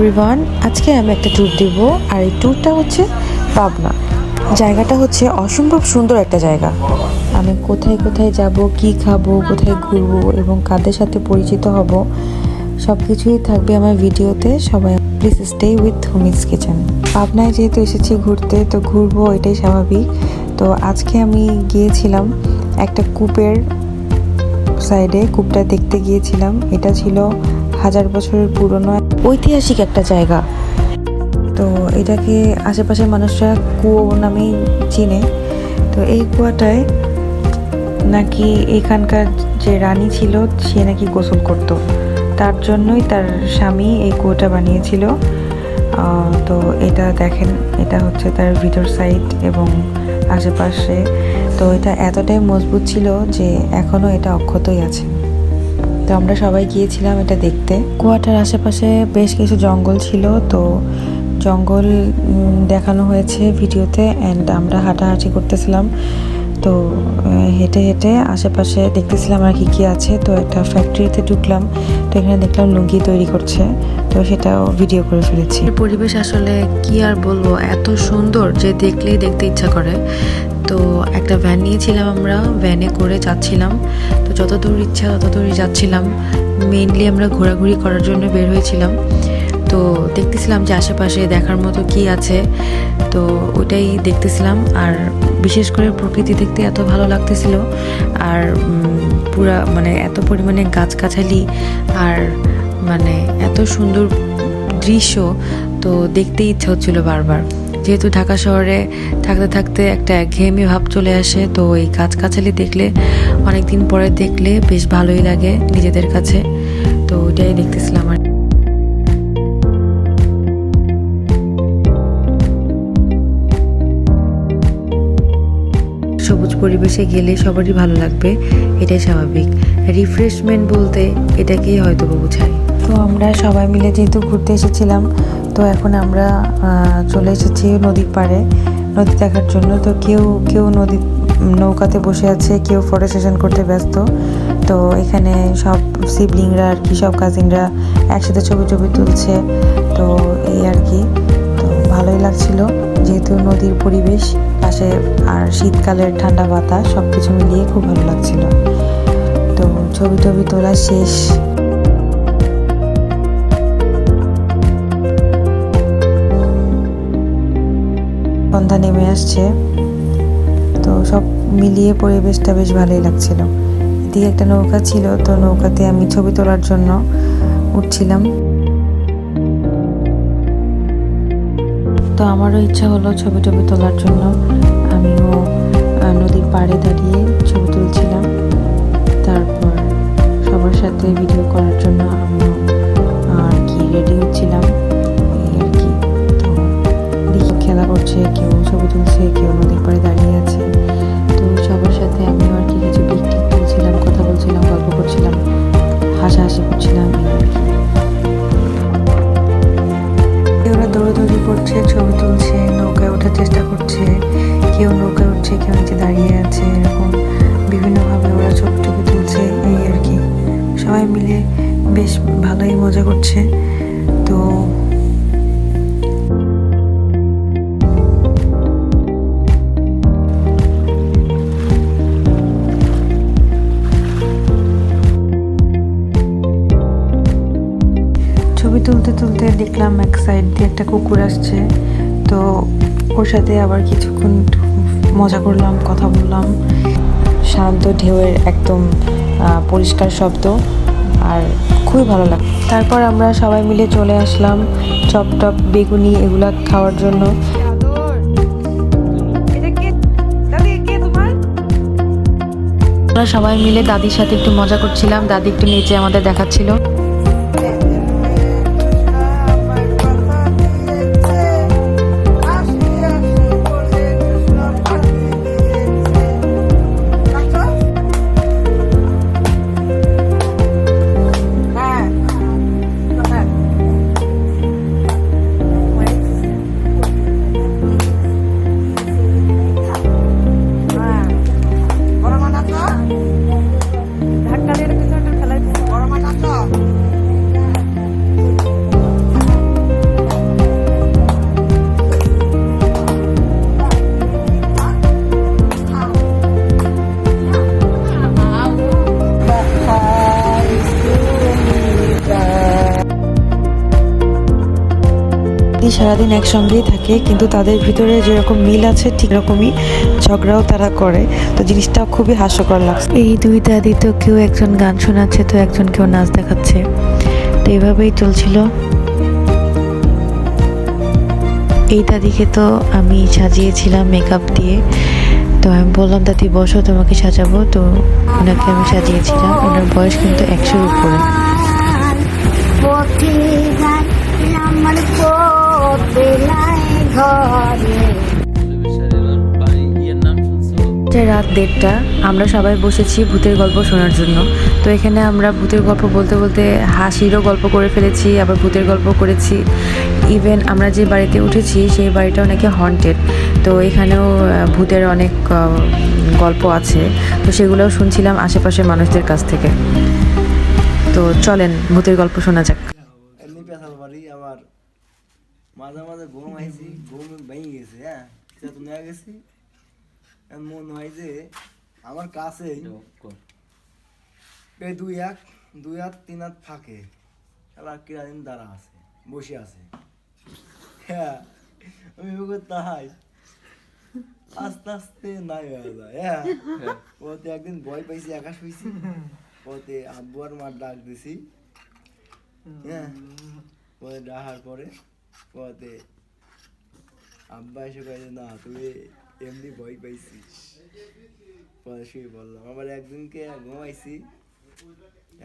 Everyone আজকে আমি একটা ট্যুর দিব, আর এই ট্যুরটা হচ্ছে পাবনা। জায়গাটা হচ্ছে অসম্ভব সুন্দর একটা জায়গা। আমি কোথায় কোথায় যাব, কি খাব, কোথায় ঘুরবো এবং কাদের সাথে পরিচিত হব সব কিছুই থাকবে আমার ভিডিওতে। সবাই please stay with Humi's kitchen পাবনায় যেহেতু এসেছি ঘুরতে, তো ঘুরবো, এটাই স্বাভাবিক। তো আজকে আমি গিয়েছিলাম একটা কূপের সাইডে কূপটা দেখতে গিয়েছিলাম। এটা ছিল হাজার বছরের পুরনো ঐতিহাসিক একটা জায়গা। তো এটাকে আশেপাশের মানুষরা কুয়ো নামেই চিনে। তো এই কুয়াটায় নাকি এখানকার যে রানী ছিল, সে নাকি গোসল করত। তার জন্যই তার স্বামী এই কুয়োটা বানিয়েছিল। তো এটা দেখেন, এটা হচ্ছে তার ভিতর সাইড এবং আশেপাশে। তো এটা এতটাই মজবুত ছিল যে এখনও এটা অক্ষতই আছে। তো আমরা সবাই গিয়েছিলাম এটা দেখতে। কুয়াটার আশেপাশে বেশ কিছু জঙ্গল ছিল, তো জঙ্গল দেখানো হয়েছে ভিডিওতে অ্যান্ড আমরা হাঁটাহাঁটি করতেছিলাম। তো হেঁটে হেঁটে আশেপাশে দেখতেছিলাম আর কি কী আছে। তো একটা ফ্যাক্টরিতে ঢুকলাম, তো এখানে দেখলাম লুঙ্গি তৈরি করছে। তো সেটাও ভিডিও করে ফেলেছি। পরিবেশ আসলে কি আর বলব, এত সুন্দর যে দেখলেই দেখতে ইচ্ছা করে। তো একটা ভ্যান নিয়েছিলাম আমরা ভ্যানে করে যাচ্ছিলাম। তো যত দূর ইচ্ছা তত দূরই যাচ্ছিলাম। মেনলি আমরা ঘোরাঘুরি করার জন্য বের হয়েছিলাম। তো দেখতেছিলাম যে আশেপাশে দেখার মতো কি আছে। তো ওটাই দেখতেছিলাম। আর বিশেষ করে প্রকৃতি দেখতে এত ভালো লাগতেছিল। আর পুরা মানে এত পরিমাণে গাছগাছালি। আর মানে এত সুন্দর দৃশ্য। তো দেখতে ইচ্ছা হচ্ছিল বারবার। যেহেতু ঢাকা শহরে থাকতে থাকতে একটা একঘেয়েমি ভাব চলে আসে, তো এই গাছগাছালি দেখলে অনেক দিন পরে দেখলে বেশ ভালোই লাগে নিজেদের কাছে। তো ওইটাই দেখতেছিলাম আর সবুজ পরিবেশে গেলে সবারই ভালো লাগবে, এটাই স্বাভাবিক। রিফ্রেশমেন্ট বলতে এটাকেই হয়তো বোঝায়। তো আমরা সবাই মিলে যেহেতু ঘুরতে এসেছিলাম তো এখন আমরা চলে এসেছি নদীর পাড়ে। নদী দেখার জন্য। তো কেউ কেউ নদী, নৌকাতে বসে আছে, কেউ ফটো সেশন করতে ব্যস্ত। তো এখানে সব সিবলিংরা আর কি, সব কাজিনরা একসাথে ছবি টবি তুলছে। তো এই আর কি। তো ভালোই লাগছিল। যেহেতু নদীর পরিবেশ, পাশে আর শীতকালের ঠান্ডা বাতাস সব কিছু মিলিয়ে খুব ভালো লাগছিল। তো ছবি টবি তোলা শেষ। সন্ধ্যা নেমে আসছে। তো সব মিলিয়ে পরিবেশটা বেশ ভালোই লাগছিল। এদিকে একটা নৌকা ছিল, তো নৌকাতে আমি ছবি তোলার জন্য উঠছিলাম। তো আমারও ইচ্ছা হলো ছবি টবি তোলার জন্য। আমিও নদীর পাড়ে দাঁড়িয়ে ছবি তুলছিলাম। কেউ নৌকায় উঠছে, কেউ নিচে দাঁড়িয়ে আছে, এরকম বিভিন্নভাবে ওরা ছবি টবি তুলছে, এই আর কি। সবাই মিলে বেশ ভালোই মজা করছে। তো ছবি তুলতে তুলতে দেখলাম এক সাইড দিয়ে একটা কুকুর আসছে। তো ওর সাথে আবার কিছুক্ষণ মজা করলাম, কথা বললাম। শান্ত ঢেউয়ের একদম পরিষ্কার শব্দ, আর খুবই ভালো লাগে, তারপর আমরা সবাই মিলে চলে আসলাম চপ টপ, বেগুনি এগুলা খাওয়ার জন্য। আমরা সবাই মিলে দাদির সাথে একটু মজা করছিলাম, দাদি একটু নিচে আমাদের দেখাচ্ছিল। সারাদিন একসঙ্গেই থাকে কিন্তু তাদের ভিতরে যেরকম মিল আছে ঠিক রকমই ঝগড়াও তারা করে। তো জিনিসটা খুবই হাস্যকর লাগছে। এই দুই দাদি তো কেউ একজন গান শোনাচ্ছে তো একজন কেউ নাচ দেখাচ্ছে। তো এভাবেই চলছিল। এই দাদিকে তো আমি সাজিয়েছিলাম মেকআপ দিয়ে। তো আমি বললাম দাদি বসো তোমাকে সাজাবো। তো ওনাকে আমি সাজিয়েছিলাম। ওনার বয়স কিন্তু একশোর উপরে। রাত দেড়টা, আমরা সবাই বসেছি ভূতের গল্প শোনার জন্য। তো এখানে আমরা ভূতের গল্প বলতে বলতে হাসিরও গল্প করে ফেলেছি, আবার ভূতের গল্প করেছি। ইভেন আমরা যে বাড়িতে উঠেছি, সেই বাড়িটাও নাকি হন্টেড তো এখানেও ভূতের অনেক গল্প আছে। তো সেগুলোও শুনছিলাম আশেপাশের মানুষদের কাছ থেকে। তো চলেন, ভূতের গল্প শোনা যাক এমনি পেশাল বাড়ি আবার মাঝে মাঝে ঘুম আইছি ঘুম ভেঙে গেছে হ্যাঁ? চেতন হয়ে গেছি। মনে হয় যে আমার কাছে এই দুই এক দুই হাত তিন হাত ফাঁকে। এবার কিরাদিন দাঁড়া আছে বসে আছে। হ্যাঁ আমি ওকে তাই আস্তে আস্তে নাই হয়ে যায় হ্যাঁ? ওতে একদিন ভয় পাইছি একা শুইছি ওতে আব্বু আর মার ডাক দিছি। হ্যাঁ? পরে ডাকার পরে। পরে আব্বা এসে কয়ে না তুই এমনি ভয় পাইছিস পরে শুয়ে বললাম। আবার একদিনকে ঘুমাইছি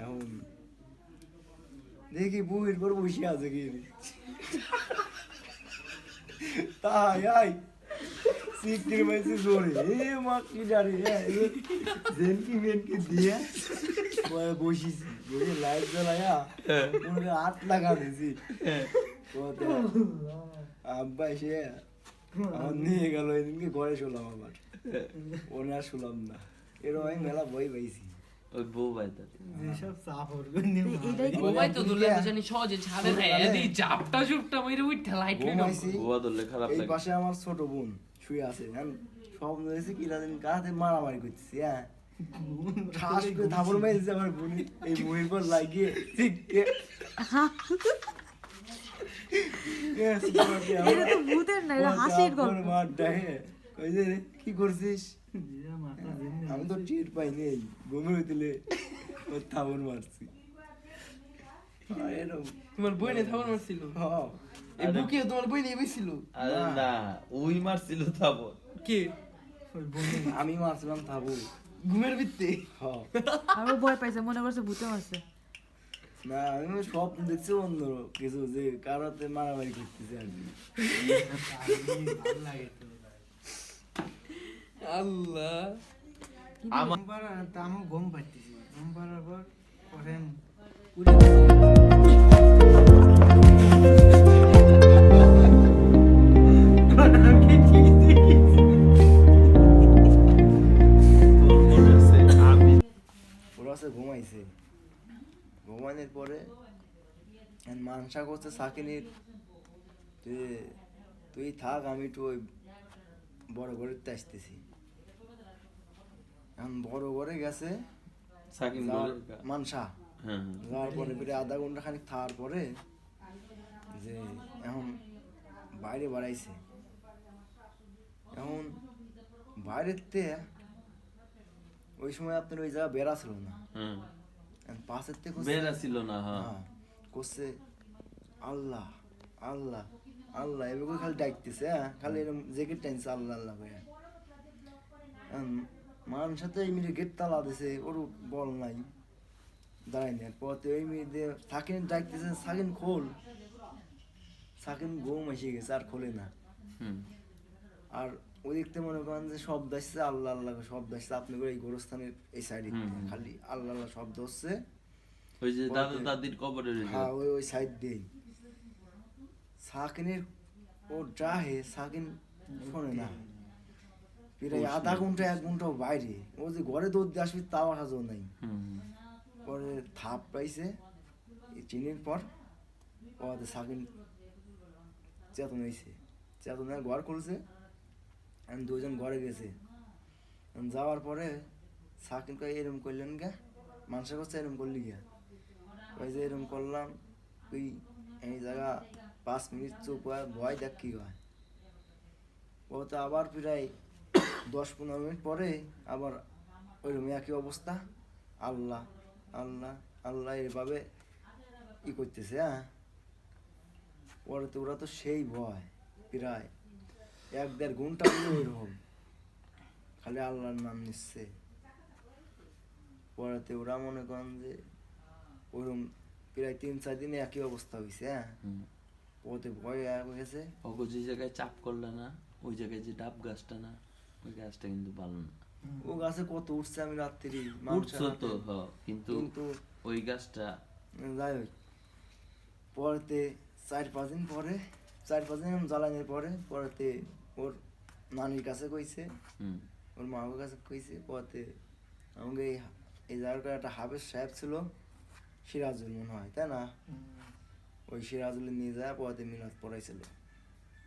এখন দেখি বুহির পর বসে আছে কি। তাই আই। সিকির মাইছি জোরে। এ মা কি জানি জেনকি মেনকি দিয়ে বসিছি। বসে লাইট জ্বালায়া মনে আট লাগা দিছি পরে আব্বা এসে আমার নিয়ে গেল ঘরে শুলাম শুলাম না। এরকম আমি মেলা বই পাইছি। ওই বউ বাইতাতে মোবাইল তো দুলে জানি সহজে ছাড়ে না এদি চাপটা চুপটা মাইরে উই ঠেলাই ঠেলাই ঘুমাইছি বুয়া ধরলে খারাপ এই পাশে আমার ছোট বোন শুয়ে আছে হ্যাঁ সব হয়েছে কি রাতেন কাহাতে মারামারি করতেছি হ্যাঁ? ঠাস করে থাপড় মেরেছে আমার বোন। এই মুহির পর লাগিয়ে চিপকে ভূতের না হাসির গল্প। মার ডাহে ওই যে কি করছিস? আমি তো টের পাইনি এই ঘুমের হইতেলে ওর থাপড় মারছি। তোমার বই নিয়ে থাবার মারছিল? হ্যাঁ। এই বুকে তোমার বই নিয়ে না। ওই মারছিল তারপর কে? আমি মারছিলাম থাবু ঘুমের ভিত্তে? হ্যাঁ। আরও ভয় পাইছে মনে করছে ভূতে মারছে। না আমি স্বপ্ন দেখছি অন্য কিছু যে কারোতে মারামারি করতেছে আর কি আল্লাহ আমার আমি ঘুম পাইতেছি ঘুম পাড়ার পর ঘুমাইছে ঘুমানোর পরে মানসা করছে সাকিনির তুই তুই থাক আমি একটু ওই বড় ঘরেতে আসতেছি। এখন বড় ঘরে গেছে মানসা। হ্যাঁ যাওয়ার পরে ফিরে আধা ঘণ্টা খানিক থাকার পরে যে এখন বাইরে বাড়াইছে। এখন বাইরের তে ওই সময় আপনার ওই জায়গা বেড়া ছিল না? হ্যাঁ। পাশের থেকে বেরা ছিল না হ্যাঁ। হ্যাঁ করছে আল্লাহ আল্লাহ আল্লাহ। এভাবে খালি ডাকতেছে হ্যাঁ। খালি এরকম টাইনছে আল্লাহ আল্লাহ করে। সাথে এই গেট তালা দিছে ওর বল নাই। দাঁড়াই না পথে ওই দিয়ে সাকিন ডাকতেছে সাকিন খোল। সাকিন ঘুম এসে গেছে আর খোলে না। আর ওই দেখতে মনে করেন যে শব্দ আসছে আল্লাহ আল্লাহ শব্দ আসছে আপনি করে এই গোরস্থানের এই সাইডে। খালি আল্লাহ আল্লাহ শব্দ হচ্ছে ওই যে দাদা দাদির কবরের হ্যাঁ ওই ওই সাইড দিয়েই। সাকিনের ও যাহে সাকিন শোনে না। প্রায় আধা ঘণ্টা এক ঘণ্টা বাইরে। ও যে ঘরে দৌড় দিয়ে আসবে তাও আসা জন্য নাই। পরে থাপ পাইছে চিনির পর। ও সাকিন চেতন হয়েছে চেতন হয়ে ঘর খুলছে। আমি দুজন ঘরে গেছে। যাওয়ার পরে সাকিন কয়, এরম করলেন গে মানুষের কাছে এরম করলি গিয়া কয় যে, এরম করলাম, তুই এই জায়গা পাঁচ মিনিট চুপ হয় ভয় দেখ কি হয়। ও তো আবার প্রায় দশ পনেরো মিনিট পরে আবার ওই রুমে একই অবস্থা। আল্লাহ আল্লাহ আল্লাহ এভাবে ই করতেছে হ্যাঁ? পরে তো ওরা তো সেই ভয়, প্রায়। এক দেড় ঘণ্টা ওইরকম। খালি আল্লাহর নাম নিচ্ছে। পরেতে ওরা মনে করেন যে ওরকম প্রায় তিন চার দিনে একই অবস্থা হয়েছে হ্যাঁ। ওতে ভয় হয়ে গেছে। ওকে যে জায়গায় চাপ করলে না ওই জায়গায় যে ডাব গাছটা না ওই গাছটা কিন্তু ভালো না। ও গাছে কত উঠছে আমি রাত্রি উঠছো তো কিন্তু ওই গাছটা যাই হোক পরেতে চার পাঁচ দিন পরে চার পাঁচ দিন জ্বালানির পরে পরেতে ওর নানির কাছে কইছে। ওর মা কাছে কইছে পরেতে আমাকে এই জায়গাটা একটা হাফেজ সাহেব ছিল সিরাজুল মনে হয় তাই না? ওই সিরাজুল নিয়ে যায় পরেতে মিলাদ পড়াইছিল।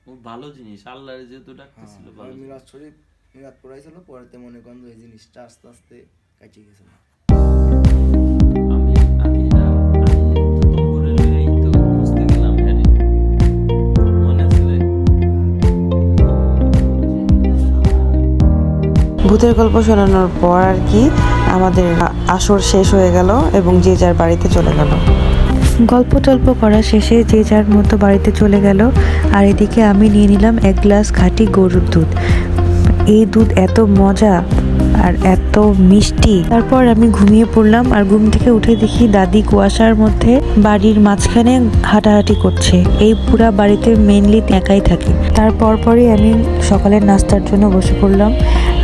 ও ভালো জিনিস আল্লাহর যেহেতু ডাকতেছিল হ্যাঁ, ভালো ওই মিলাদ শরীফ মিলাদ পড়াইছিল পরেতে মনে করেন যে এই জিনিসটা আস্তে আস্তে কাটিয়ে গেছিল ভূতের গল্প শোনানোর পর আর কি আমাদের আসর শেষ হয়ে গেল এবং যে যার বাড়িতে চলে গেল। গল্প টল্প করা শেষে যে যার মতো বাড়িতে চলে গেল, আর এদিকে আমি নিয়ে নিলাম এক গ্লাস খাঁটি গরুর দুধ। এই দুধ এত মজা আর এত মিষ্টি। তারপর আমি ঘুমিয়ে পড়লাম আর ঘুম থেকে উঠে দেখি দাদি কুয়াশার মধ্যে বাড়ির মাঝখানে হাঁটাহাঁটি করছে। এই পুরা বাড়িতে মেনলি একাই থাকে। তারপর পরই আমি সকালের নাস্তার জন্য বসে পড়লাম।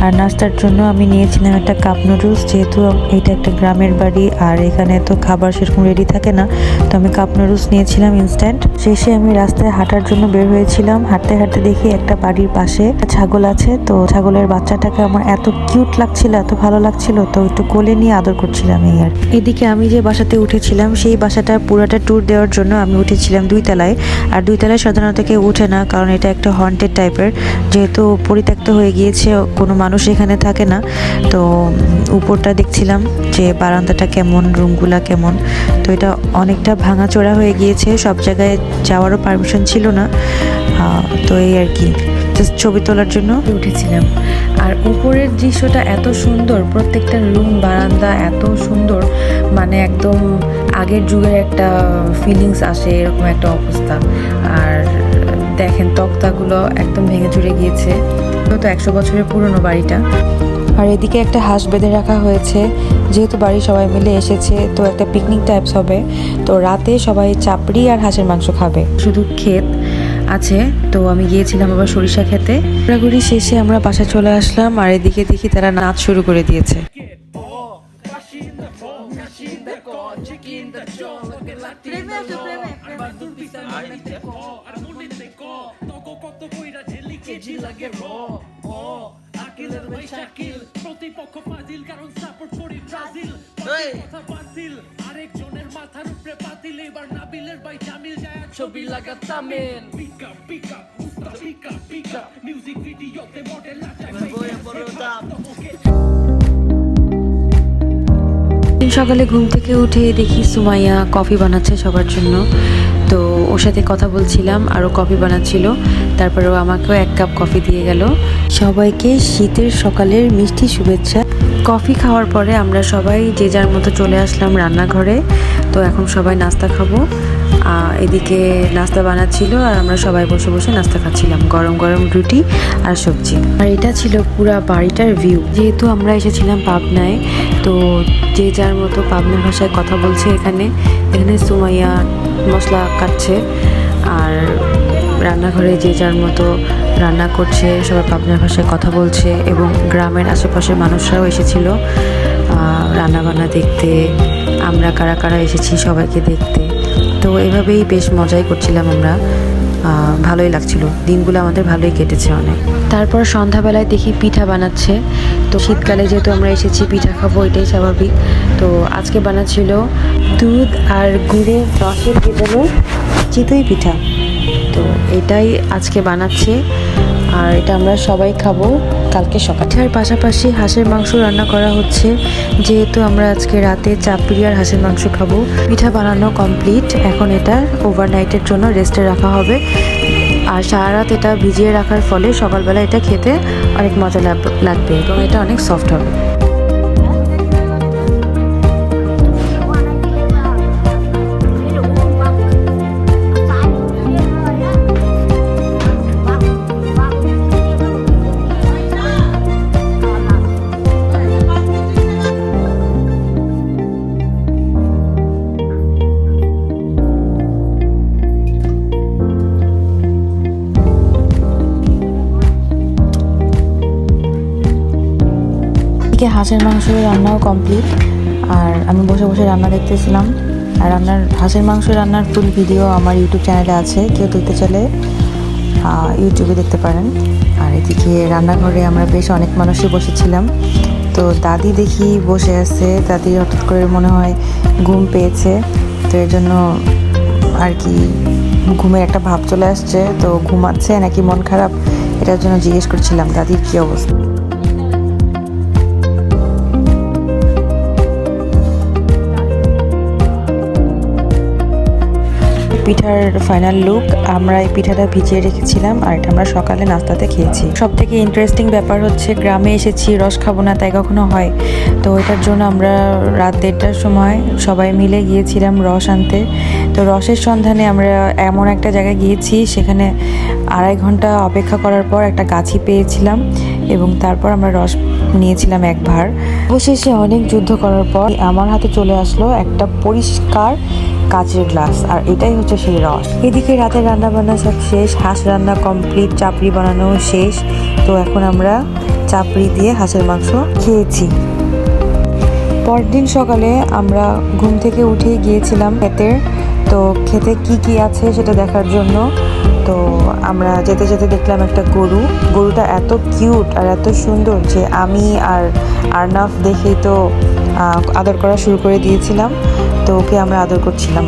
আর নাস্তার জন্য আমি নিয়েছিলাম একটা কাপ নুডলস যেহেতু এটা একটা গ্রামের বাড়ি আর এখানে তো খাবার সেরকম রেডি থাকে না, তো আমি কাপ নুডলস নিয়েছিলাম ইনস্ট্যান্ট শেষে আমি রাস্তায় হাঁটার জন্য বের হয়েছিলাম। হাঁটতে হাঁটতে দেখি একটা বাড়ির পাশে একটা ছাগল আছে, তো ছাগলের বাচ্চাটাকে আমার এত কিউট লাগছিল, এত ভালো লাগছিল, তো একটু কোলে নিয়ে আদর করছিলাম এই আর। এদিকে আমি যে বাসাতে উঠেছিলাম, সেই বাসাটা পুরোটা ট্যুর দেওয়ার জন্য আমি উঠেছিলাম দুই তলায় আর দুই তলায় সাধারণত কেউ উঠে না, কারণ এটা একটা হন্টেড টাইপের যেহেতু পরিত্যক্ত হয়ে গিয়েছে কোনো মানুষ এখানে থাকে না। তো উপরটা দেখছিলাম যে বারান্দাটা কেমন, রুমগুলা কেমন। তো এটা অনেকটা ভাঙাচোরা হয়ে গিয়েছে, সব জায়গায় যাওয়ারও পারমিশন ছিল না। তো এই আর কি। জাস্ট ছবি তোলার জন্য উঠেছিলাম। আর উপরের দৃশ্যটা এত সুন্দর, প্রত্যেকটা রুম, বারান্দা এত সুন্দর। মানে একদম আগের যুগের একটা ফিলিংস আসে, এরকম একটা অবস্থা। আর দেখেন, তক্তাগুলো একদম ভেঙে চুরে গিয়েছে। তো একশো বছরের পুরনো বাড়িটা। আর এদিকে একটা হাঁস বেঁধে রাখা হয়েছে। যেহেতু বাড়ির সবাই মিলে এসেছে তো একটা পিকনিক টাইপস হবে। তো রাতে সবাই চাপড়ি আর হাঁসের মাংস খাবে। শুধু ক্ষেত আছে তো আমি গিয়েছিলাম আবার সরিষা খেতে। ঘোরাঘুরি শেষে আমরা বাসা চলে আসলাম আর এদিকে দেখি তারা নাচ শুরু করে দিয়েছে। প্রতিপক্ষ ফাজিল কারণ সাপোর্ট করি ব্রাজিল। কথা বাতিল আরেকজনের মাথার উপরে পাতিল এবার নাবিলের ভাই জামিল যায় ছবি লাগা তামিল। পিক আপ উস্তা পিকা পিকা মিউজিক ভিডিওতে মডেল নাচায় দিন সকালে ঘুম থেকে উঠে দেখি সুমাইয়া কফি বানাচ্ছে সবার জন্য। তো ওর সাথে কথা বলছিলাম আরও কফি বানাচ্ছিল। তারপরে ও আমাকেও এক কাপ কফি দিয়ে গেল। সবাইকে শীতের সকালের মিষ্টি শুভেচ্ছা। কফি খাওয়ার পরে আমরা সবাই যে যার মতো চলে আসলাম রান্নাঘরে। তো এখন সবাই নাস্তা খাব। এদিকে নাস্তা বানাচ্ছিল আর আমরা সবাই বসে বসে নাস্তা খাচ্ছিলাম। গরম গরম রুটি আর সবজি। আর এটা ছিল পুরা বাড়িটার ভিউ। যেহেতু আমরা এসেছিলাম পাবনায়, তো যে যার মতো পাবনা ভাষায় কথা বলছে এখানে। এখানে সুমাইয়া মশলা কাটছে আর রান্নাঘরে যে যার মতো রান্না করছে, সবাই পাবনা ভাষায় কথা বলছে এবং গ্রামের আশেপাশের মানুষরাও এসেছিল। রান্নাবান্না দেখতে, আমরা কারা কারা এসেছি সবাইকে দেখতে। তো এভাবেই বেশ মজাই করছিলাম আমরা। ভালোই লাগছিল। দিনগুলো আমাদের ভালোই কেটেছে অনেক। তারপর সন্ধ্যাবেলায় দেখি পিঠা বানাচ্ছে। তো শীতকালে যেহেতু আমরা এসেছি, পিঠা খাব এটাই স্বাভাবিক। তো আজকে বানাচ্ছিল দুধ আর গুড়ের রসের ভেজানো চিতই পিঠা। তো এটাই আজকে বানাচ্ছে। আর এটা আমরা সবাই খাব কালকে সকাল। আর পাশাপাশি হাঁসের মাংস রান্না করা হচ্ছে। যেহেতু আমরা আজকে রাতে চাপড়ি আর হাঁসের মাংস খাব। পিঠা বানানো কমপ্লিট। এখন এটা ওভারনাইটের জন্য রেস্টে রাখা হবে। আর সারা রাত এটা ভিজিয়ে রাখার ফলে সকালবেলা এটা খেতে অনেক মজা লাগ- লাগবে এবং এটা অনেক সফট হবে। হাঁসের মাংস রান্নাও কমপ্লিট আর আমি বসে বসে রান্না দেখতেছিলাম। আর রান্নার হাঁসের মাংস রান্নার ফুল ভিডিও আমার ইউটিউব চ্যানেলে আছে। কেউ দেখতে চাইলে ইউটিউবে দেখতে পারেন। আর এদিকে রান্নাঘরে আমরা বেশ অনেক মানুষই বসেছিলাম। তো দাদি দেখি বসে আছে। দাদি হঠাৎ করে মনে হয় ঘুম পেয়েছে। তো এর জন্য আর কি ঘুমের একটা ভাব চলে আসছে। তো ঘুমাচ্ছে নাকি মন খারাপ? এটার জন্য জিজ্ঞেস করছিলাম, দাদির কী অবস্থা? পিঠার ফাইনাল লুক আমরা এই পিঠাটা ভিজিয়ে রেখেছিলাম আর এটা আমরা সকালে নাস্তাতে খেয়েছি। সব থেকে ইন্টারেস্টিং ব্যাপার হচ্ছে গ্রামে এসেছি, রস খাব না, তাই কখনো হয়। তো এটার জন্য আমরা রাত দেড়টার সময় সবাই মিলে গিয়েছিলাম রস আনতে। তো রসের সন্ধানে আমরা এমন একটা জায়গায় গিয়েছি, সেখানে আড়াই ঘণ্টা অপেক্ষা করার পর একটা গাছি পেয়েছিলাম এবং তারপর আমরা রস নিয়েছিলাম এক ভার অবশেষে অনেক যুদ্ধ করার পর আমার হাতে চলে আসলো একটা পরিষ্কার কাচের গ্লাস, আর এটাই হচ্ছে সেই রস। এদিকে রাতের রান্না বান্না সব শেষ, হাঁস রান্না কমপ্লিট চাপড়ি বানানো শেষ। তো এখন আমরা চাপড়ি দিয়ে হাঁসের মাংস খেয়েছি। পরদিন সকালে আমরা ঘুম থেকে উঠে গিয়েছিলাম ক্ষেতের তো খেতে কি কি আছে সেটা দেখার জন্য। তো আমরা যেতে যেতে দেখলাম একটা গরু। গরুটা এত কিউট আর এত সুন্দর যে আমি আর আরনাফ দেখেই তো আদর করা শুরু করে দিয়েছিলাম। তো ওকে আমরা আদর করছিলাম।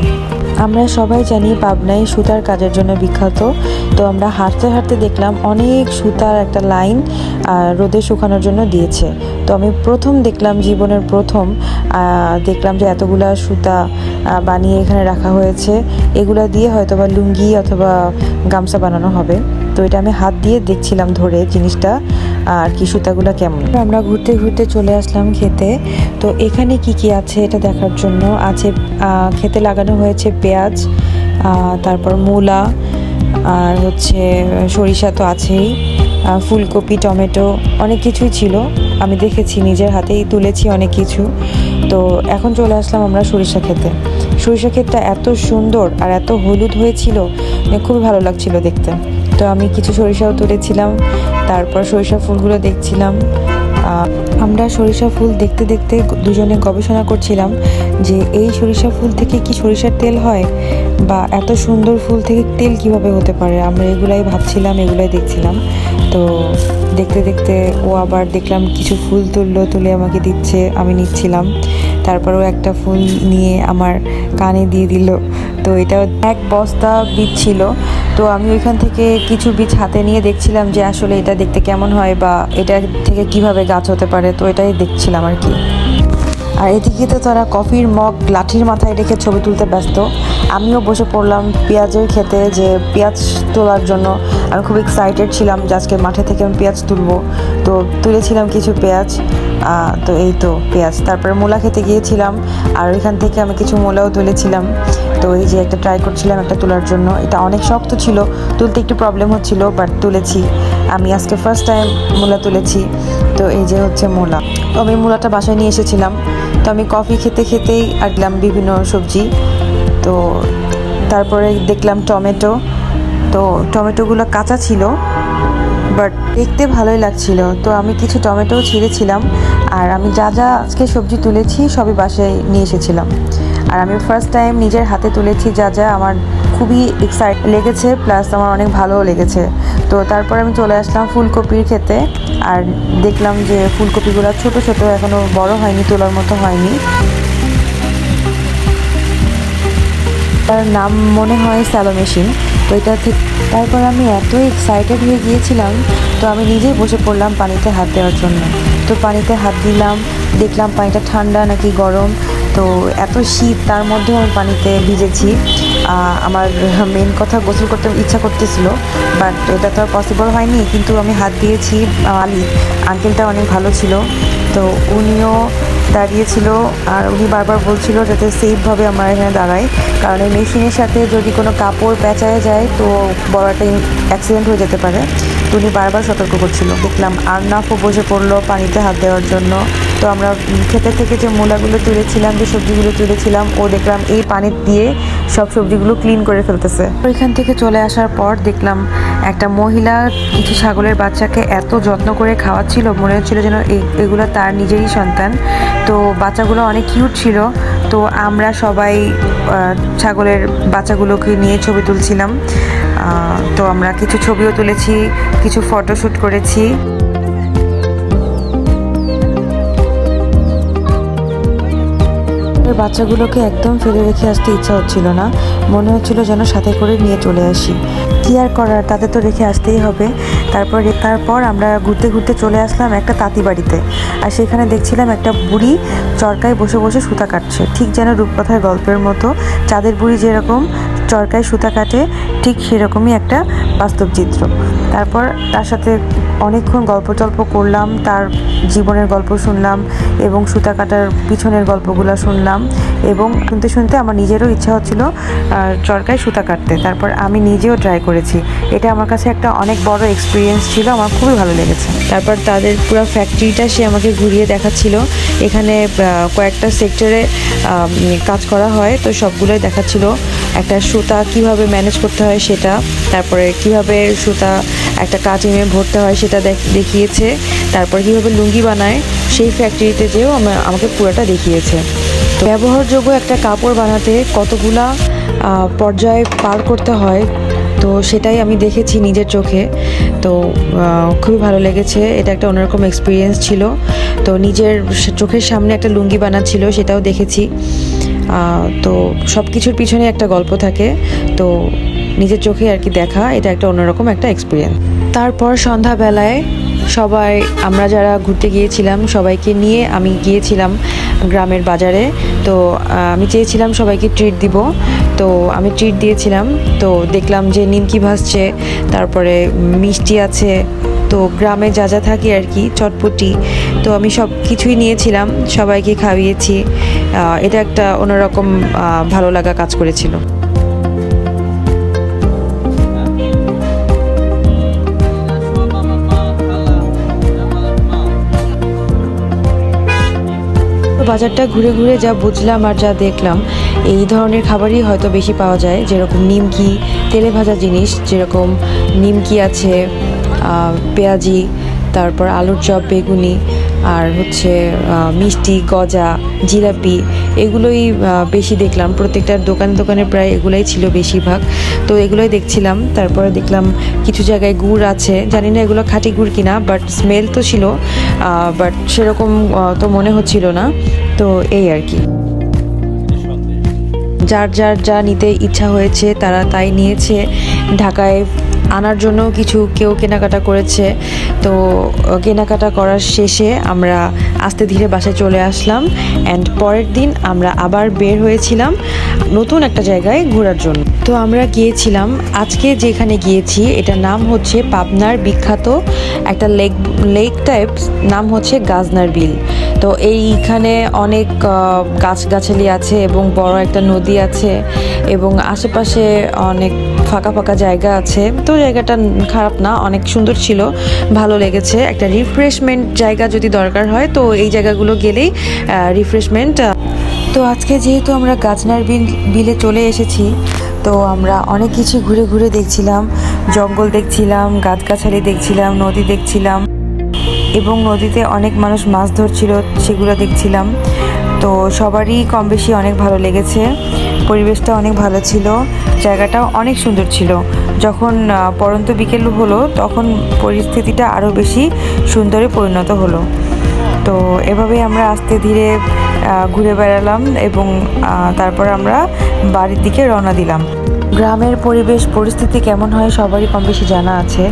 আমরা সবাই জানি পাবনায় সুতার কাজের জন্য বিখ্যাত, তো আমরা হাঁটতে হাঁটতে দেখলাম অনেক সুতার একটা লাইন রোদে শুকানোর জন্য দিয়েছে। তো আমি প্রথম দেখলাম, জীবনের প্রথম দেখলাম যে এতগুলা সুতা বানিয়ে এখানে রাখা হয়েছে। এগুলা দিয়ে হয়তো বা লুঙ্গি অথবা গামছা বানানো হবে। তো এটা আমি হাত দিয়ে দেখছিলাম ধরে জিনিসটা। আর কি সুতাগুলো কেমন? আমরা ঘুরতে ঘুরতে চলে আসলাম খেতে। তো এখানে কি কি আছে এটা দেখার জন্য? আছে খেতে লাগানো হয়েছে পেঁয়াজ তারপর মূলা, আর হচ্ছে সরিষা তো আছেই ফুলকপি, টমেটো, অনেক কিছুই ছিল। আমি দেখেছি, নিজের হাতেই তুলেছি অনেক কিছু। তো এখন চলে আসলাম আমরা সরিষা খেতে। সরিষা ক্ষেতটা এত সুন্দর আর এত হলুদ হয়েছিল খুবই ভালো লাগছিল দেখতে। তো আমি কিছু সরিষাও তুলেছিলাম তারপর সরিষা ফুলগুলো দেখছিলাম। আমরা সরিষা ফুল দেখতে দেখতে দুজনে গবেষণা করছিলাম যে এই সরিষা ফুল থেকে কি সরিষার তেল হয় বা এত সুন্দর ফুল থেকে তেল কীভাবে হতে পারে? আমরা এগুলাই ভাবছিলাম, এগুলাই দেখছিলাম। তো দেখতে দেখতে ও আবার দেখলাম কিছু ফুল তুললো, তুলে আমাকে দিচ্ছে, আমি নিচ্ছিলাম। তারপরেও একটা ফুল নিয়ে আমার কানে দিয়ে দিল। তো এটা এক বস্তা বীজ ছিল। তো আমি ওইখান থেকে কিছু বীজ হাতে নিয়ে দেখছিলাম যে আসলে এটা দেখতে কেমন হয় বা এটা থেকে কীভাবে গাছ হতে পারে, তো এটাই দেখছিলাম আর কি। আর এদিকে তো তারা কফির মগ লাঠির মাথায় রেখে ছবি তুলতে ব্যস্ত। আমিও বসে পড়লাম পেঁয়াজের খেতে যে পেঁয়াজ তোলার জন্য। আমি খুব এক্সাইটেড ছিলাম যে আজকে মাঠে থেকে আমি পেঁয়াজ তুলবো। তো তুলেছিলাম কিছু পেঁয়াজ। তো এই তো পেঁয়াজ। তারপরে মূলা খেতে গিয়েছিলাম, আর ওইখান থেকে আমি কিছু মূলাও তুলেছিলাম। তো এই যে একটা ট্রাই করছিলাম একটা তোলার জন্য। এটা অনেক শক্ত ছিল, তুলতে একটু প্রবলেম হচ্ছিল বাট তুলেছি। আমি আজকে ফার্স্ট টাইম মূলা তুলেছি। তো এই যে হচ্ছে মূলা। তো আমি মূলাটা বাসায় নিয়ে এসেছিলাম। তো আমি কফি খেতে খেতেই আঁকলাম বিভিন্ন সবজি। তো তারপরে দেখলাম টমেটো। তো টমেটোগুলো কাঁচা ছিল বাট দেখতে ভালোই লাগছিল। তো আমি কিছু টমেটোও ছিঁড়েছিলাম আর আমি যা যা আজকে সবজি তুলেছি সবই বাসায় নিয়ে এসেছিলাম। আর আমি ফার্স্ট টাইম নিজের হাতে তুলেছি যা যা আমার খুবই এক্সাইট লেগেছে প্লাস আমার অনেক ভালোও লেগেছে। তো তারপর আমি চলে আসলাম ফুলকপির খেতে আর দেখলাম যে ফুলকপিগুলো ছোট ছোট এখনও বড় হয়নি, তোলার মতো হয়নি। তার নাম মনে হয় স্যালো মেশিন। তো এটা থেকে তারপর আমি এত এক্সাইটেড হয়ে গিয়েছিলাম, তো আমি নিজেই বসে পড়লাম পানিতে হাত দেওয়ার জন্য। তো পানিতে হাত দিলাম, দেখলাম পানিটা ঠান্ডা নাকি গরম। তো এত শীত, তার মধ্যেও আমি পানিতে ভিজেছি। আমার মেন কথা গোসল করতে ইচ্ছা করতেছিল বাট এটা তো আর পসিবল হয়নি। কিন্তু আমি হাত দিয়েছি আলী। আঙ্কেলটা অনেক ভালো ছিল। তো উনিও দাঁড়িয়েছিল আর উনি বারবার বলছিল যাতে সেফভাবে আমরা এখানে দাঁড়াই। কারণ এই মেশিনের সাথে যদি কোনো কাপড় পেঁচায় যায়, তো বড় একটা অ্যাক্সিডেন্ট হয়ে যেতে পারে। উনি বারবার সতর্ক করছিল। দেখলাম আরনাফও বসে পড়ল পানিতে হাত দেওয়ার জন্য। তো আমরা ক্ষেতের থেকে যে মূলাগুলো তুলেছিলাম, যে সবজিগুলো তুলেছিলাম, ও দেখলাম এই পানি দিয়ে সব সবজিগুলো ক্লিন করে ফেলতেছে। ওইখান থেকে চলে আসার পর দেখলাম একটা মহিলা কিছু ছাগলের বাচ্চাকে এত যত্ন করে খাওয়াচ্ছিল, মনে হচ্ছিল যেন এগুলো তার নিজেরই সন্তান। তো বাচ্চাগুলো অনেক কিউট ছিল। তো আমরা সবাই ছাগলের বাচ্চাগুলোকে নিয়ে ছবি তুলছিলাম। তো আমরা কিছু ছবিও তুলেছি, কিছু ফটোশ্যুট করেছি। বাচ্চাগুলোকে একদম ফেলে রেখে আসতে ইচ্ছা হচ্ছিল না। মনে হচ্ছিল যেন সাথে করে নিয়ে চলে আসি। কি আর করার তাদের তো রেখে আসতেই হবে। তারপর তারপর আমরা ঘুরতে ঘুরতে চলে আসলাম একটা তাঁতি বাড়িতে। আর সেখানে দেখছিলাম একটা বুড়ি চরকায় বসে বসে সুতা কাটছে। ঠিক যেন রূপকথার গল্পের মতো। চাঁদের বুড়ি যেরকম চরকায় সুতা কাটে, ঠিক সেরকমই একটা বাস্তব চিত্র। তারপর তার সাথে অনেকক্ষণ গল্প টল্প করলাম, তার জীবনের গল্প শুনলাম এবং সুতা কাটার পিছনের গল্পগুলো শুনলাম এবং শুনতে শুনতে আমার নিজেরও ইচ্ছা হচ্ছিল চরকায় সুতা কাটতে। তারপর আমি নিজেও ট্রাই করেছি। এটা আমার কাছে একটা অনেক বড় এক্সপিরিয়েন্স ছিল, আমার খুবই ভালো লেগেছে। তারপর তাদের পুরো ফ্যাক্টরিটা সে আমাকে ঘুরিয়ে দেখাচ্ছিল। এখানে কয়েকটা সেক্টরে কাজ করা হয়, তো সবগুলোই দেখাচ্ছিল। একটা সুতা কীভাবে ম্যানেজ করতে হয় সেটা, তারপরে কীভাবে সুতা একটা কাটিংয়ে ভরতে হয় সেটা দেখ- দেখিয়েছে, তারপর কীভাবে লুঙ্গি বানায়, সেই ফ্যাক্টরিতে যেও আমাকে পুরোটা দেখিয়েছে। তো ব্যবহারযোগ্য একটা কাপড় বানাতে কতগুলা পর্যায় পার করতে হয় তো সেটাই আমি দেখেছি নিজের চোখে। তো খুবই ভালো লেগেছে। এটা একটা অন্যরকম এক্সপিরিয়েন্স ছিল। তো নিজের চোখের সামনে একটা লুঙ্গি বানাচ্ছিল, সেটাও দেখেছি। তো সব কিছুর পিছনে একটা গল্প থাকে। তো নিজের চোখে আর কি দেখা, এটা একটা অন্যরকম একটা এক্সপিরিয়েন্স তারপর সন্ধ্যাবেলায় সবাই, আমরা যারা ঘুরতে গিয়েছিলাম, সবাইকে নিয়ে আমি গিয়েছিলাম গ্রামের বাজারে। তো আমি চেয়েছিলাম সবাইকে ট্রিট দিব। তো, আমি ট্রিট দিয়েছিলাম। তো, দেখলাম যে নিমকি ভাসছে, তারপরে মিষ্টি আছে। তো, গ্রামে যা যা থাকে আর কি, চটপটি। তো, আমি সব কিছুই নিয়েছিলাম, সবাইকে খাইয়েছি। এটা একটা অন্যরকম ভালো লাগা কাজ করেছিল। বাজারটা ঘুরে ঘুরে যা বুঝলাম আর যা দেখলাম, এই ধরনের খাবারই হয়তো বেশি পাওয়া যায়। যেরকম নিমকি, তেলে ভাজা জিনিস, যেরকম নিমকি আছে পেঁয়াজি, তারপর আলুর চপ, বেগুনি আর হচ্ছে মিষ্টি, গজা, জিলাপি এগুলোই বেশি দেখলাম। প্রত্যেকটা দোকানে দোকানে প্রায় এগুলোই ছিল বেশিরভাগ। তো এগুলোই দেখছিলাম। তারপরে দেখলাম কিছু জায়গায় গুড় আছে। জানি না এগুলো খাঁটি গুড় কিনা বাট স্মেল তো ছিল বাট সেরকম তো মনে হচ্ছিল না। তো এই আর কি। যার যার যা নিতে ইচ্ছা হয়েছে তারা তাই নিয়েছে। ঢাকায় আনার জন্য কিছু কেউ কেনাকাটা করেছে। তো কেনাকাটা করার শেষে আমরা আস্তে ধীরে বাসায় চলে আসলাম অ্যান্ড পরের দিন আমরা আবার বের হয়েছিলাম নতুন একটা জায়গায় ঘোরার জন্য। তো আমরা গিয়েছিলাম, আজকে যেখানে গিয়েছি, এটার নাম হচ্ছে পাবনার বিখ্যাত একটা লেক লেক টাইপ, নাম হচ্ছে গাজনার বিল। তো এইখানে অনেক গাছগাছালি আছে এবং বড় একটা নদী আছে এবং আশেপাশে অনেক ফাঁকা ফাঁকা জায়গা আছে। তো জায়গাটা খারাপ না, অনেক সুন্দর ছিল, ভালো লেগেছে। একটা রিফ্রেশমেন্ট জায়গা যদি দরকার হয়, তো এই জায়গাগুলো গেলেই রিফ্রেশমেন্ট তো আজকে যেহেতু আমরা গাজনার বিল, বিলে চলে এসেছি, তো আমরা অনেক কিছু ঘুরে ঘুরে দেখছিলাম, জঙ্গল দেখছিলাম, গাছগাছালি দেখছিলাম, নদী দেখছিলাম, এবং নদীতে অনেক মানুষ মাছ ধরছিল, সেগুলো দেখছিলাম। তো সবারই কম বেশি অনেক ভালো লেগেছে। পরিবেশটা অনেক ভালো ছিল, জায়গাটাও অনেক সুন্দর ছিল। যখন পরন্ত বিকেল হলো, তখন পরিস্থিতিটা আরও বেশি সুন্দরে পরিণত হলো। তো এভাবেই আমরা আস্তে ধীরে ঘুরে বেড়ালাম এবং তারপর আমরা বাড়ির দিকে রওনা দিলাম। গ্রামের পরিবেশ, পরিস্থিতি কেমন হয় সবারই কম বেশি জানা আছে।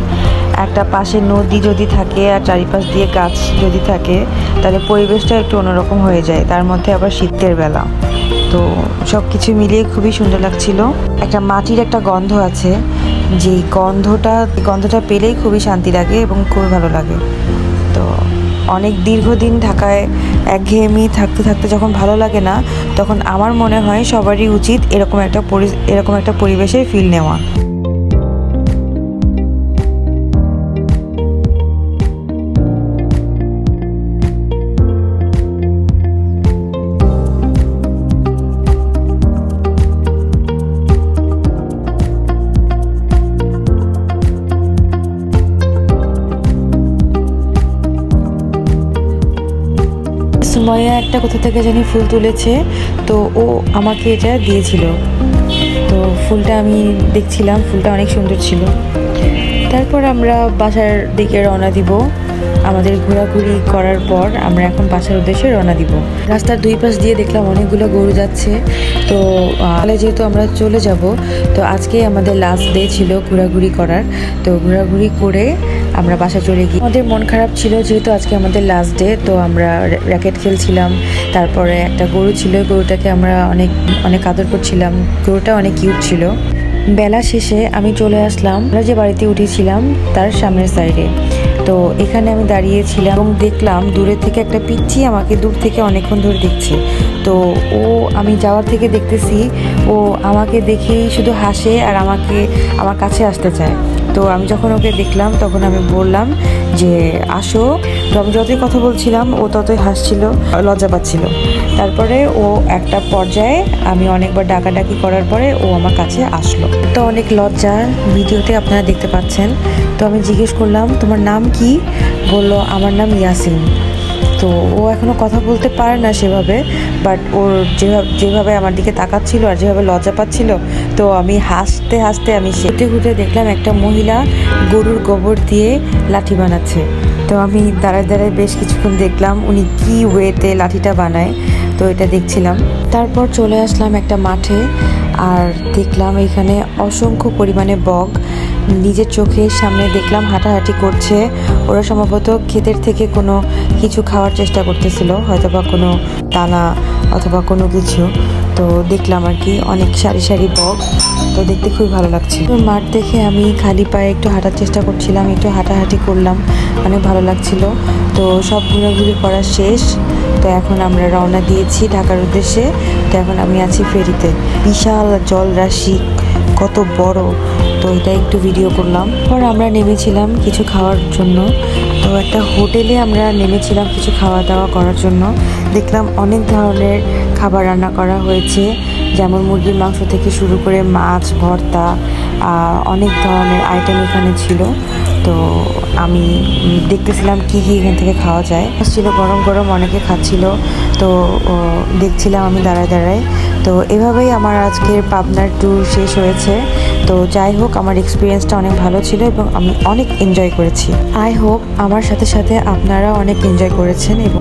একটা পাশে নদী যদি থাকে আর চারিপাশ দিয়ে গাছ যদি থাকে, তাহলে পরিবেশটা একটু অন্যরকম হয়ে যায়। তার মধ্যে আবার শীতের বেলা। তো সব কিছু মিলিয়ে খুবই সুন্দর লাগছিল। একটা মাটির একটা গন্ধ আছে যে গন্ধটা গন্ধটা পেলেই খুবই শান্তি লাগে এবং খুবই ভালো লাগে। তো অনেক দীর্ঘদিন ঢাকায় একঘেয়েমি থাকতে থাকতে যখন ভালো লাগে না, তখন আমার মনে হয় সবারই উচিত এরকম একটা এরকম একটা পরিবেশের ফিল নেওয়া। সুমাইয়া একটা কোথা থেকে জানি ফুল তুলেছে, তো ও আমাকে এটা দিয়েছিল। তো ফুলটা আমি দেখছিলাম, ফুলটা অনেক সুন্দর ছিল। তারপর আমরা বাসার দিকে রওনা দিব। আমাদের ঘোরাঘুরি করার পর আমরা এখন বাসার উদ্দেশ্যে রওনা দিব। রাস্তার দুই পাশ দিয়ে দেখলাম অনেকগুলো গরু যাচ্ছে। তো তাহলে যেহেতু আমরা চলে যাব, তো আজকে আমাদের লাস্ট ডে ছিল ঘোরাঘুরি করার। তো ঘোরাঘুরি করে আমরা বাসা চলে গিয়ে আমাদের মন খারাপ ছিল, যেহেতু আজকে আমাদের লাস্ট ডে তো আমরা র্যাকেট খেলছিলাম। তারপরে একটা গরু ছিল গরুটাকে আমরা অনেক অনেক আদর করছিলাম। গরুটা অনেক কিউট ছিল। বেলা শেষে আমি চলে আসলাম। আমরা যে বাড়িতে উঠেছিলাম, তার সামনের সাইডে তো এখানে আমি দাঁড়িয়েছিলাম এবং দেখলাম দূরে থেকে একটা পিচ্ছি আমাকে দূর থেকে অনেকক্ষণ ধরে দেখছে। তো ও, আমি যাওয়ার থেকে দেখতেছি, ও আমাকে দেখেই শুধু হাসে আর আমাকে, আমার কাছে আসতে চায়। তো আমি যখন ওকে দেখলাম, তখন আমি বললাম যে, আসো। তো আমি যতই কথা বলছিলাম, ও ততই হাসছিল, লজ্জা পাচ্ছিল। তারপরে ও একটা পর্যায়ে আমি অনেকবার ডাকাডাকি করার পরে ও আমার কাছে আসলো। তো অনেক লজ্জা ভিডিওতে আপনারা দেখতে পাচ্ছেন। তো আমি জিজ্ঞেস করলাম, তোমার নাম কি? বলল, আমার নাম ইয়াসিন। তো ও এখনও কথা বলতে পারে না সেভাবে, বাট ওর যেভাবে যেভাবে আমার দিকে তাকাচ্ছিল আর যেভাবে লজ্জা পাচ্ছিল তো আমি হাসতে হাসতে আমি সেটে ঘুরে দেখলাম একটা মহিলা গরুর গোবর দিয়ে লাঠি বানাচ্ছে। তো আমি দাঁড়ায় দাঁড়ায় বেশ কিছুক্ষণ দেখলাম উনি কি ওয়েতে লাঠিটা বানায়, তো এটা দেখছিলাম। তারপর চলে আসলাম একটা মাঠে আর দেখলাম এখানে অসংখ্য পরিমাণে বক নিজের চোখের সামনে দেখলাম হাঁটাহাঁটি করছে। ওরা সম্ভবত ক্ষেতের থেকে কোনো কিছু খাওয়ার চেষ্টা করতেছিল হয়তো বা কোনো দানা অথবা কোনো কিছু। তো দেখলাম আর কি, অনেক সারি সারি বক। তো দেখতে খুবই ভালো লাগছে। মাঠ দেখে আমি খালি পায়ে একটু হাঁটার চেষ্টা করছিলাম, একটু হাঁটাহাঁটি করলাম, অনেক ভালো লাগছিল। তো সব ঘোরাঘুরি করা শেষ। তো এখন আমরা রওনা দিয়েছি ঢাকার উদ্দেশ্যে। তো এখন আমি আছি ফেরিতে। বিশাল জলরাশি, কত বড়। তো এটা একটু ভিডিও করলাম। পর আমরা নেমেছিলাম কিছু খাওয়ার জন্য। তো একটা হোটেলে আমরা নেমেছিলাম কিছু খাওয়া দাওয়া করার জন্য। দেখলাম অনেক ধরনের খাবার রান্না করা হয়েছে। যেমন মুরগির মাংস থেকে শুরু করে মাছ, ভর্তা অনেক ধরনের আইটেম এখানে ছিল। তো আমি দেখতেছিলাম কি কি এখান থেকে খাওয়া যায়। ছিল গরম গরম, অনেকে খাচ্ছিল। তো দেখছিলাম আমি দাঁড়ায় দাঁড়ায়। তো এভাবেই আমার আজকের পাবনার ট্যুর শেষ হয়েছে। তো যাই হোক, আমার এক্সপিরিয়েন্সটা অনেক ভালো ছিল এবং আমি অনেক এনজয় করেছি। আই হোপ আমার সাথে সাথে আপনারা অনেক এনজয় করেছেন এবং